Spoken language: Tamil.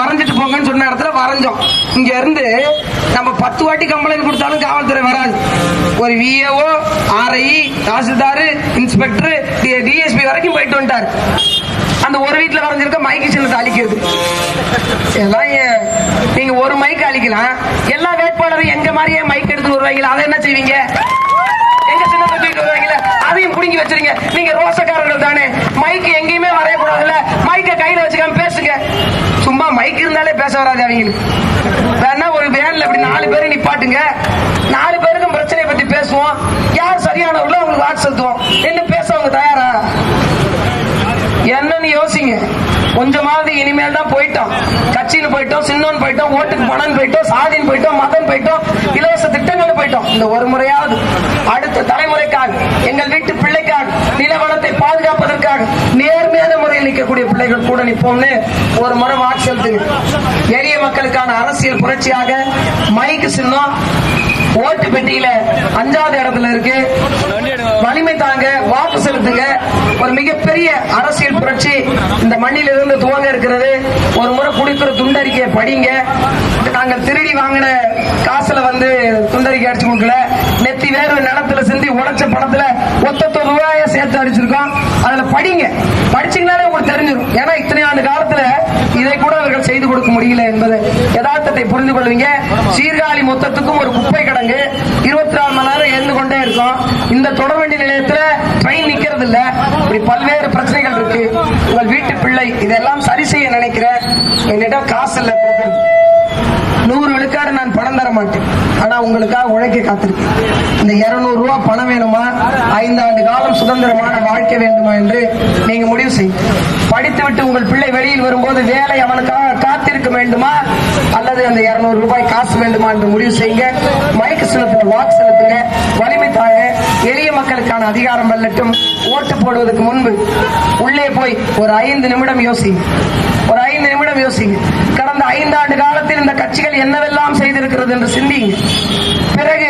வரைஞ்சிட்டு போங்கன்னு சொன்ன இடத்துல வரைஞ்சோம். இங்க இருந்து நம்ம பத்து வாட்டி கம்ப்ளைண்ட் கொடுத்தாலும் காவல்துறை வராது. ஒரு விஏஓ ஆர்ஐ தாசில்தார் இன்ஸ்பெக்டர் டிஎஸ்பி வரைக்கும் போயிட்டு வந்துட்டார். அந்த ஒரு வீட்டுல வரைஞ்சிருக்க மைக்கு சின்னத்தை அழிக்கிறது. எல்லாம் நீங்க ஒரு மைக் அழிக்கலாம். எல்லா வேட்பாளரும் எங்க மாதிரியே மைக் எடுத்து வருவாங்களா? அதை என்ன செய்வீங்க? எங்க சின்னத்தை தூக்கிட்டு வருவாங்களா? அதையும் புடுங்கி வச்சிருங்க. நீங்க ரோசக்காரர்கள் தானே. மைக் எங்க பேச வராது அவங்களுக்கு வேணா ஒரு வேன்ல இப்படி நாலு பேரும் நிப்பாட்டுங்க. நாலு பேருக்கும் பிரச்சனையை பத்தி பேசுவோம். யார் சரியானவர்களோ அவங்களுக்கு வாக்கு செலுத்துவோம். என்ன பேச அவங்க தயாரா? என்னன்னு யோசிங்க. கொஞ்சமாவது இனிமேல் தான் போயிட்டோம். கட்சியில் போயிட்டோம் சின்னோன்னு போயிட்டோம் ஓட்டுக்கு பணம் போயிட்டோம் சாதின்னு போயிட்டோம் மதம் போயிட்டோம் இலவச திட்டங்கள் போயிட்டோம். இந்த ஒரு முறையாவது அடுத்த தலைமுறை வரக்கூடிய பிள்ளைகள் கூட நிற்போம்னு ஒரு முறை வாக்கு செலுத்துங்க எளிய மக்களுக்கான அரசியல் புரட்சியாக மைக்கு சின்னம் ஓட்டு பெட்டியில அஞ்சாவது இடத்துல இருக்கு. வலிமை தாங்க வாக்கு செலுத்துங்க. ஒரு மிகப்பெரிய அரசியல் புரட்சி இந்த மண்ணில் இருந்து துவங்க இருக்கிறது. ஒரு முறை குடிக்கிற துண்டறிக்கையை படிங்க. நாங்கள் திருடி வாங்கின காசுல வந்து துண்டறிக்கை அடிச்சு கொடுக்கல. நெத்தி வேறு நிலத்துல சிந்தி உடைச்ச பணத்துல ஒத்த ரூபாய சேர்த்து அடிச்சிருக்கோம். அதுல படிங்க. படிச்சீங்களா புரிஞ்சிடும் ஏன்னா இத்தனை ஆண்டு காலத்துல இதை கூட அவர்கள் செய்து கொடுக்க முடியல என்பது யதார்த்தத்தை புரிந்து கொள்வீங்க. சீர்காழி மொத்தத்துக்கும் ஒரு குப்பை கிடங்கு. இருபத்தி நாலு மணி நேரம் இருந்து கொண்டே இருக்கும். இந்த தொடர்வண்டி நிலையத்துல ட்ரெயின் நிக்கிறது இல்ல இப்படி பல்வேறு பிரச்சனைகள் இருக்கு. உங்கள் வீட்டு பிள்ளை இதெல்லாம் சரி செய்ய நினைக்கிறேன் என்னிடம் காசு இல்ல நூறு விழுக்காடு நான் பணம் தர மாட்டேன். ஆனா உங்களுக்காக உழைக்க காத்திருக்கேன். இந்த 200 ரூபாய் பணம் வேணுமா? ஐந்தாண்டு காலம் சுதந்திரமான வாழ்க்கை வேண்டுமா என்று நீங்க முடிவு செய்யுங்க. படித்துவிட்டு உங்கள் பிள்ளை வெளியில் வரும்போது வேலை அவனுக்காக காத்திருக்க வேண்டுமா? அல்லது அந்த 200 ரூபாய் காசு வேண்டுமா என்று முடிவு செய்யுங்க. மைக்கு செலுத்துங்க வாக்கு செலுத்துங்க. வலிமை தாழ எளிய மக்களுக்கான அதிகாரம் வெல்லட்டும். ஓட்டு போடுவதற்கு முன்பு உள்ளே போய் ஒரு ஐந்து நிமிடம் யோசிங்க. ஒரு ஐந்து நிமிடம் யோசிங்க. கடந்த ஐந்தாண்டு காலம் கட்சிகள் என்னவெல்லாம் செய்திருக்கிறது என்று சிந்திங்க பிறகு